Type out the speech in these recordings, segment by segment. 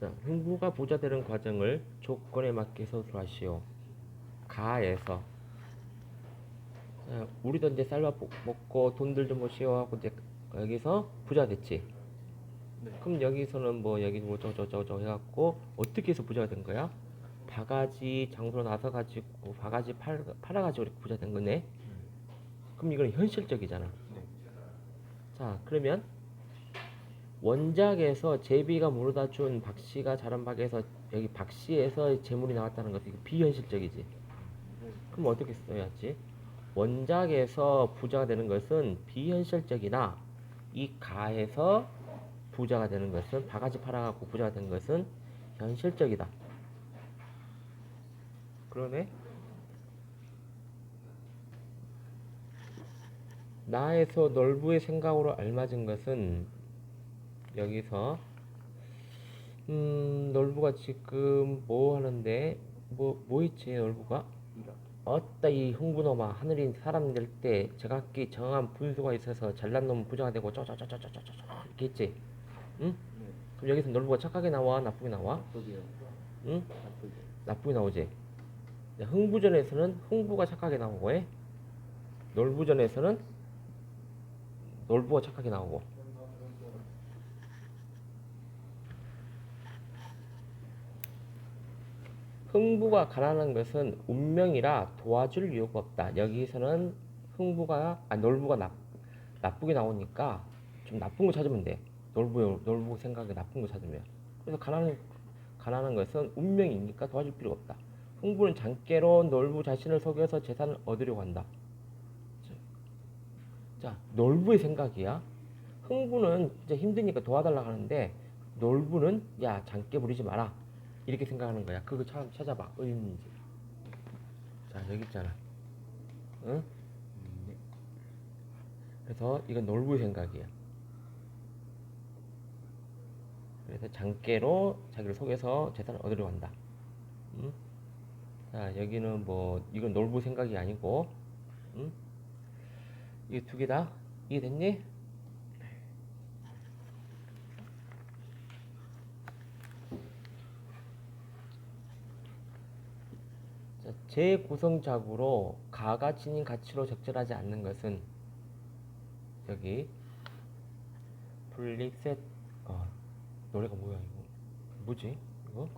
자, 흥부가 부자 되는 과정을 조건에 맞게 서술하시오. 가에서 자, 우리도 이제 쌀밥 먹- 먹고 돈들 좀 모시오 하고 이제 여기서 부자 됐지. 네. 그럼 여기서는 뭐 여기 뭐 저저저저 해갖고 어떻게 해서 부자가 된 거야? 바가지 장소로 나서 가지고 바가지 팔 팔아가지고 이렇게 부자 된 거네. 그럼 이건 현실적이잖아. 네. 자 그러면 원작에서 제비가 물어다 준 박씨가 자란 박에서 여기 박씨에서 재물이 나왔다는 것은 이거 비현실적이지. 그럼 어떻게 써야지? 원작에서 부자가 되는 것은 비현실적이나 이 가에서 부자가 되는 것은 바가지 팔아갖고 부자가 된 것은 현실적이다. 그러네. 나에서 놀부의 생각으로 알맞은 것은 여기서 음 놀부가 지금 뭐 하는데 뭐뭐 있지 놀부가. 어따 이 흥부놈아 하늘인 사람 될 때 제각기 정한 분수가 있어서 잘난 놈 부자가 되고 쪼쪼쪼쪼쪼쪼쪼 이렇게 했지 응? 네. 그럼 여기서 놀부가 착하게 나와 나쁘게 나와? 나쁘게요. 응? 나쁘게. 나쁘게 나오지 흥부전에서는 흥부가 착하게 나오고 해 놀부전에서는 놀부가 착하게 나오고 흥부가 가난한 것은 운명이라 도와줄 이유가 없다. 여기서는 흥부가 아 놀부가 나, 나쁘게 나오니까 좀 나쁜 거 찾으면 돼. 놀부 놀부 생각에 나쁜 거 찾으면. 그래서 가난한 가난한 것은 운명이니까 도와줄 필요가 없다. 흥부는 장깨로 놀부 자신을 속여서 재산을 얻으려고 한다. 자, 놀부의 생각이야. 흥부는 진짜 힘드니까 도와달라고 하는데 놀부는 야 장깨 부리지 마라 이렇게 생각하는 거야. 그거 참 찾아봐 의미인지. 자 여기 있잖아. 응? 네. 그래서 이건 놀부의 생각이야. 그래서 장깨로 자기를 속여서 재산을 얻으려고 한다. 응? 자 여기는 뭐 이건 놀부 생각이 아니고, 응? 이게 두개 다 이해됐니? 재구성작으로 가가 지닌 가치로 적절하지 않는 것은 여기 플릭셋 어, 노래가 뭐야 이거 뭐지 이거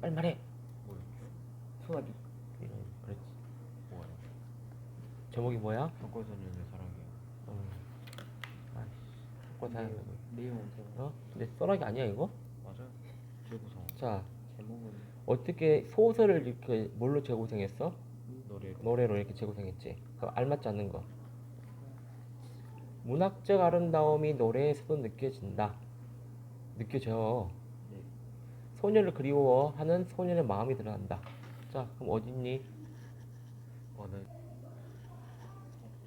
빨리 말해 뭐요? 소나기. 이런 그렇지 뭐요? 제목이 뭐야? 벚꽃소년의 사랑이요. 어. 아이씨 갖고 사는 거 내용은 제목. 어? 근데 써라기 아니야 이거? 맞아요. 재구성. 자 제목은 어떻게 소설을 이렇게 뭘로 재구성했어? 노래. 노래로 이렇게 재구성했지. 그 알맞지 않는 거. 문학적 아름다움이 노래에서도 느껴진다. 느껴져. 네. 소녀를 그리워하는 소년의 마음이 드러난다. 자, 그럼 어딨니? 어느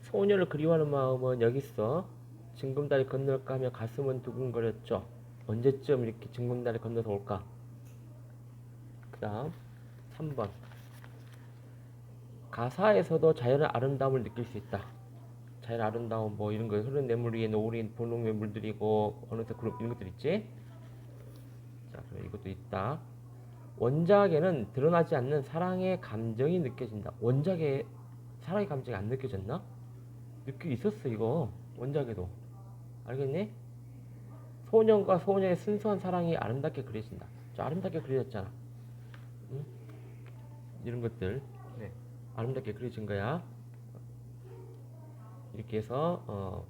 소녀를 그리워하는 마음은 여기 있어. 징금다리 건널까 하며 가슴은 두근거렸죠. 언제쯤 이렇게 징금다리 건너서 올까? 그 다음 3번 가사에서도 자연의 아름다움을 느낄 수 있다. 자연의 아름다움 뭐 이런 거 흐르는 냇물 위에 노을이 분홍에 물들이고 어느새 그룹 이런 것들 있지? 자, 그럼 이것도 있다. 원작에는 드러나지 않는 사랑의 감정이 느껴진다. 원작에 사랑의 감정이 안 느껴졌나? 느끼 있었어 이거 원작에도 알겠니? 소년과 소녀의 순수한 사랑이 아름답게 그려진다. 저 아름답게 그려졌잖아. 응? 이런 것들 네. 아름답게 그려진 거야. 이렇게 해서 어,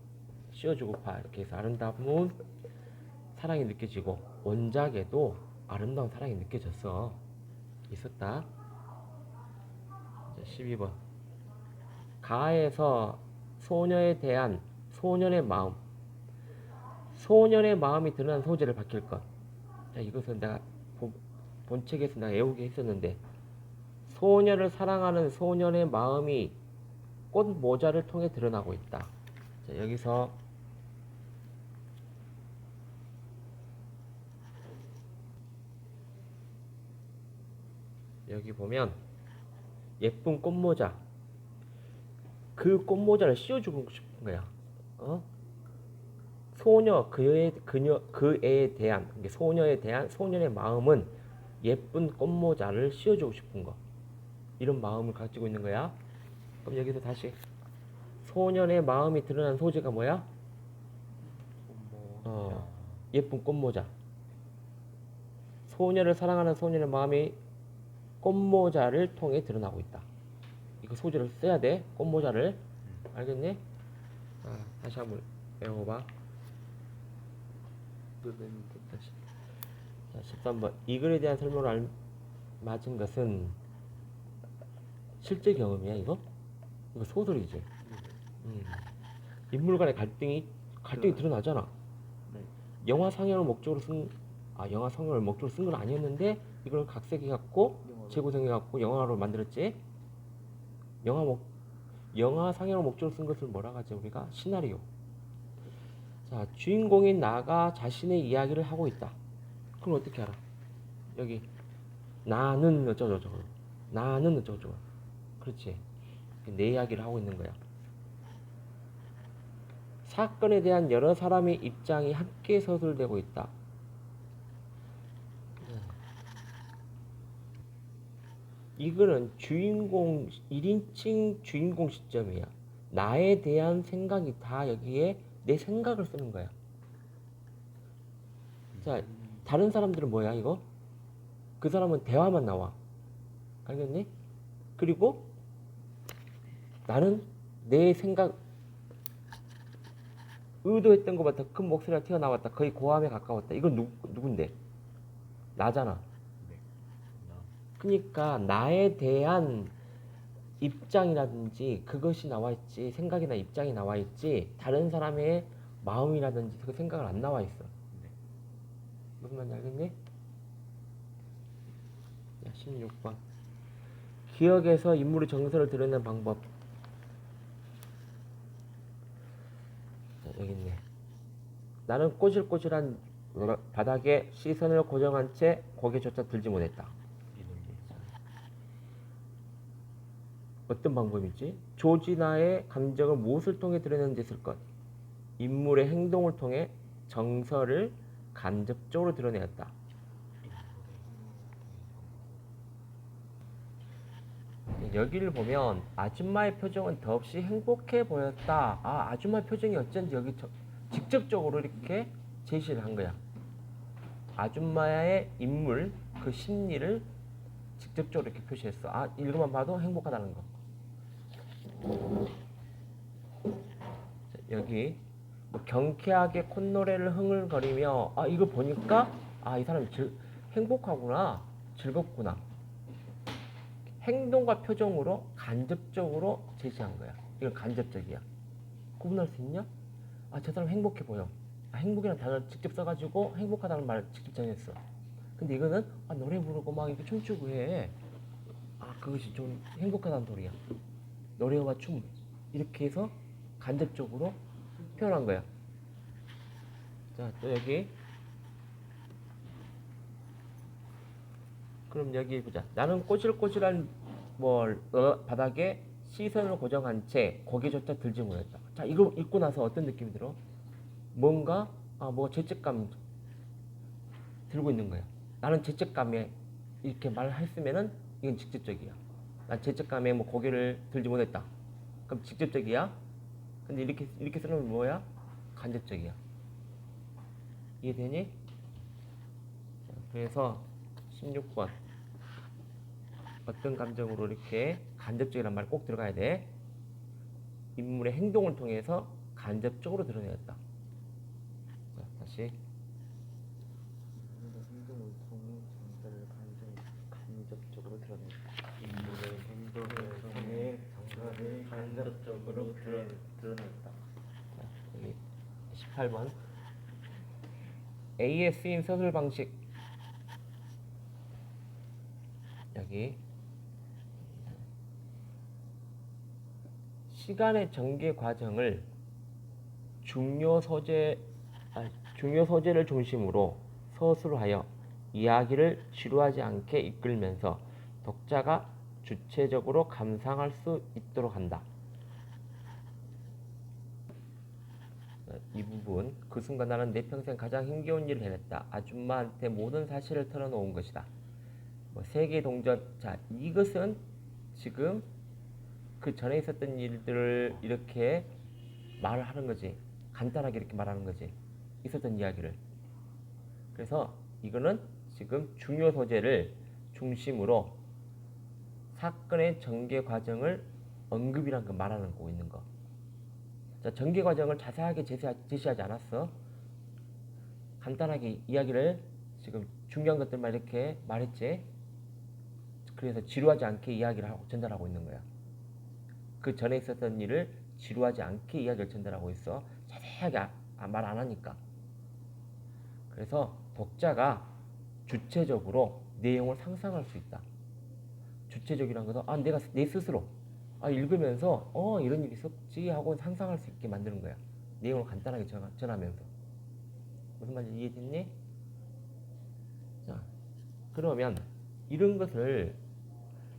씌워주고 파 이렇게 해서 아름다운 사랑이 느껴지고 원작에도 아름다운 사랑이 느껴졌어. 있었다. 자, 12번. 가에서 소녀에 대한 소년의 마음. 소년의 마음이 드러난 소재를 밝힐 것. 자, 이것은 내가 본, 본 책에서 내가 애우게 했었는데 소녀를 사랑하는 소년의 마음이 꽃 모자를 통해 드러나고 있다. 자, 여기서 여기 보면 예쁜 꽃모자 그 꽃모자를 씌워주고 싶은 거야. 어? 소녀 그의 그녀 그애에 대한 이게 소녀에 대한 소년의 마음은 예쁜 꽃모자를 씌워주고 싶은 거 이런 마음을 가지고 있는 거야. 그럼 여기서 다시 소년의 마음이 드러난 소재가 뭐야? 어. 예쁜 꽃모자. 소녀를 사랑하는 소년의 마음이 꽃모자를 통해 드러나고 있다. 이거 소재를 써야 돼. 꽃모자를. 알겠니? 아, 다시 한번 외워봐. 다시. 자, 13번. 이 글에 대한 설명을 알, 맞은 것은 실제 경험이야, 이거? 이거 소설이지. 음. 인물 간의 갈등이 갈등이 드러나잖아. 네. 영화 상영을 목적으로 쓴, 아 영화 상영을 목적으로 쓴 건 아니었는데 이걸 각색해 갖고 재구성해 갖고 영화로 만들었지. 영화 목, 영화 상영을 목적으로 쓴 것을 뭐라 하지 우리가 시나리오. 자 주인공인 나가 자신의 이야기를 하고 있다. 그럼 어떻게 알아? 여기 나는 어쩌고 저쩌고, 나는 어쩌고 저쩌고. 그렇지. 내 이야기를 하고 있는 거야. 사건에 대한 여러 사람의 입장이 함께 서술되고 있다. 이거는 주인공 1인칭 주인공 시점이야. 나에 대한 생각이 다 여기에 내 생각을 쓰는 거야. 자, 다른 사람들은 뭐야 이거? 그 사람은 대화만 나와. 알겠니? 그리고 나는 내 생각 의도했던 것보다 큰 목소리가 튀어나왔다. 거의 고함에 가까웠다. 이건 누, 누군데? 나잖아. 네. 나. 그러니까 나에 대한 입장이라든지 그것이 나와 있지 생각이나 입장이 나와 있지 다른 사람의 마음이라든지 그 생각은 안 나와 있어. 말인지 알겠니? 자, 16번. 기억에서 인물의 정서를 드러내는 방법. 자, 여기 있네. 나는 꼬질꼬질한 바닥에 시선을 고정한 채 고개조차 들지 못했다. 어떤 방법이지? 조지나의 감정을 무엇을 통해 드러내는 데 있을 것? 인물의 행동을 통해 정서를 간접적으로 드러내었다. 여기를 보면 아줌마의 표정은 더없이 행복해 보였다. 아, 아줌마의 표정이 어쩐지 여기 저- 직접적으로 이렇게 제시를 한 거야. 아줌마의 인물, 그 심리를 직접적으로 이렇게 표시했어. 아, 읽어만 봐도 행복하다는 거. 자, 여기 뭐 경쾌하게 콧노래를 흥을거리며 아 이거 보니까 아 이 사람이 즐, 행복하구나 즐겁구나. 행동과 표정으로 간접적으로 제시한 거야. 이건 간접적이야. 구분할 수 있냐? 아 저 사람 행복해 보여. 아, 행복이라는 단어를 직접 써가지고 행복하다는 말을 직접 정했어. 근데 이거는 아, 노래 부르고 막 이렇게 춤추고 해 아 그것이 좀 행복하다는 소리야. 노래와 춤. 이렇게 해서 간접적으로 표현한 거야. 자, 또 여기. 그럼 여기 보자. 나는 꼬질꼬질한 뭘 어, 바닥에 시선을 고정한 채 고개조차 들지 못했다. 자, 이거 읽고 나서 어떤 느낌이 들어? 뭔가 아, 뭐 죄책감 들고 있는 거야. 나는 죄책감에 이렇게 말했으면은 이건 직접적이야. 난 죄책감에 뭐 고개를 들지 못했다. 그럼 직접적이야. 근데 이렇게 이렇게 쓰면 뭐야? 간접적이야. 이해되니? 자, 그래서 16번 어떤 감정으로 이렇게 간접적이란 말 꼭 들어가야 돼. 인물의 행동을 통해서 간접적으로 드러내었다. 자, 다시 인물의 행동을 통해 정서를 간접, 간접 적으로 드러낸다. 인물의 행동을 통해 정서를 간접적으로 드러, 드러 여기 18번. A에 쓰인 서술 방식. 여기. 시간의 전개 과정을 중요 소재 아, 중요 소재를 중심으로 서술하여 이야기를 지루하지 않게 이끌면서 독자가 주체적으로 감상할 수 있도록 한다. 이 부분 그 순간 나는 내 평생 가장 힘겨운 일을 해냈다. 아줌마한테 모든 사실을 털어놓은 것이다. 뭐 세계 동전 자 이것은 지금 그 전에 있었던 일들을 이렇게 말을 하는 거지. 간단하게 이렇게 말하는 거지. 있었던 이야기를. 그래서 이거는 지금 중요 소재를 중심으로 사건의 전개 과정을 언급이란 거 말하는 거 있는 거. 자, 전개 과정을 자세하게 제시하, 제시하지 않았어. 간단하게 이야기를 지금 중요한 것들만 이렇게 말했지. 그래서 지루하지 않게 이야기를 하고 전달하고 있는 거야. 그 전에 있었던 일을 지루하지 않게 이야기를 전달하고 있어. 자세하게 아, 말안 하니까. 그래서 독자가 주체적으로 내용을 상상할 수 있다. 주체적이란 것은 아 내가 내 스스로 아 읽으면서 어 이런 일이 있었지 하고 상상할 수 있게 만드는 거야. 내용을 간단하게 전, 전하 면서 무슨 말인지 이해됐니? 자 그러면 이런 것을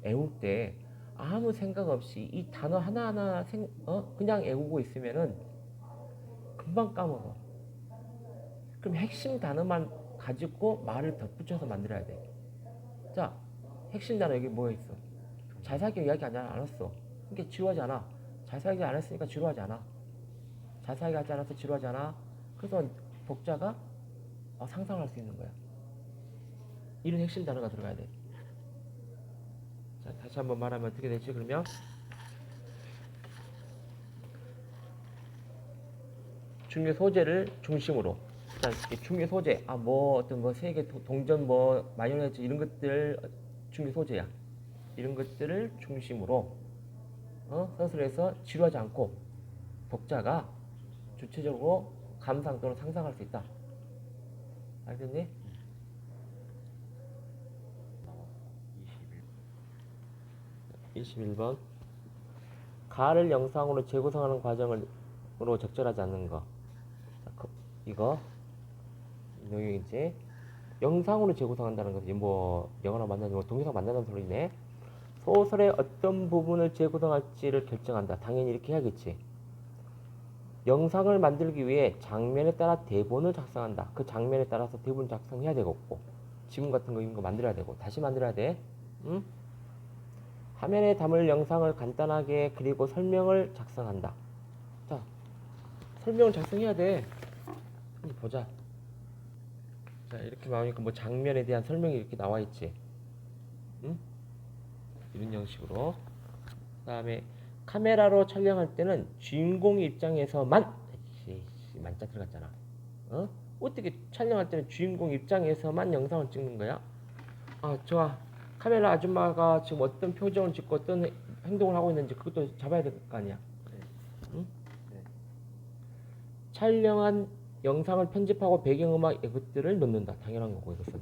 애울 때 아무 생각 없이 이 단어 하나하나 생, 어? 그냥 애우고 있으면은 금방 까먹어. 그럼 핵심 단어만 가지고 말을 덧붙여서 만들어야 돼. 자, 핵심 단어 여기 뭐에 있어? 자세하게 이야기 안 않았어. 그러니까 지루하지 않아. 자세하게 안 했으니까 지루하지 않아. 자세하게 하지 않아서 지루하지 않아. 그래서 독자가 어, 상상할 수 있는 거야. 이런 핵심 단어가 들어가야 돼. 자, 다시 한번 말하면 어떻게 되지? 그러면 중요 소재를 중심으로 중요 소재 아 뭐 어떤 뭐 세계 도- 동전 뭐 마요네즈 이런 것들 중요 소재야. 이런 것들을 중심으로 어? 서술해서 지루하지 않고 독자가 주체적으로 감상 또는 상상할 수 있다. 알겠니? 21 21번 가를 영상으로 재구성하는 과정으로 적절하지 않는 거 자, 그- 이거 여기지 영상으로 재구성한다는 것이 뭐 영어로 만나는 뭐 동영상 만나는 소리네 소설의 어떤 부분을 재구성할지를 결정한다 당연히 이렇게 해야겠지 영상을 만들기 위해 장면에 따라 대본을 작성한다 그 장면에 따라서 대본 작성해야 되겠고 지문 같은 거 이런 거 만들어야 되고 다시 만들어야 돼 응? 화면에 담을 영상을 간단하게 그리고 설명을 작성한다. 자, 설명을 작성해야 돼. 보자. 자, 이렇게 나오니까 뭐 장면에 대한 설명이 이렇게 나와 있지. 응? 이런 형식으로. 그 다음에 카메라로 촬영할 때는 주인공 입장에서만 만자 들어갔잖아. 어? 어떻게 촬영할 때는 주인공 입장에서만 영상을 찍는 거야? 아, 좋아. 카메라 아줌마가 지금 어떤 표정을 짓고 어떤 행동을 하고 있는지 그것도 잡아야 될 거 아니야. 네. 응? 네. 촬영한 영상을 편집하고 배경음악 이것들을 넣는다. 당연한 거고 이것은.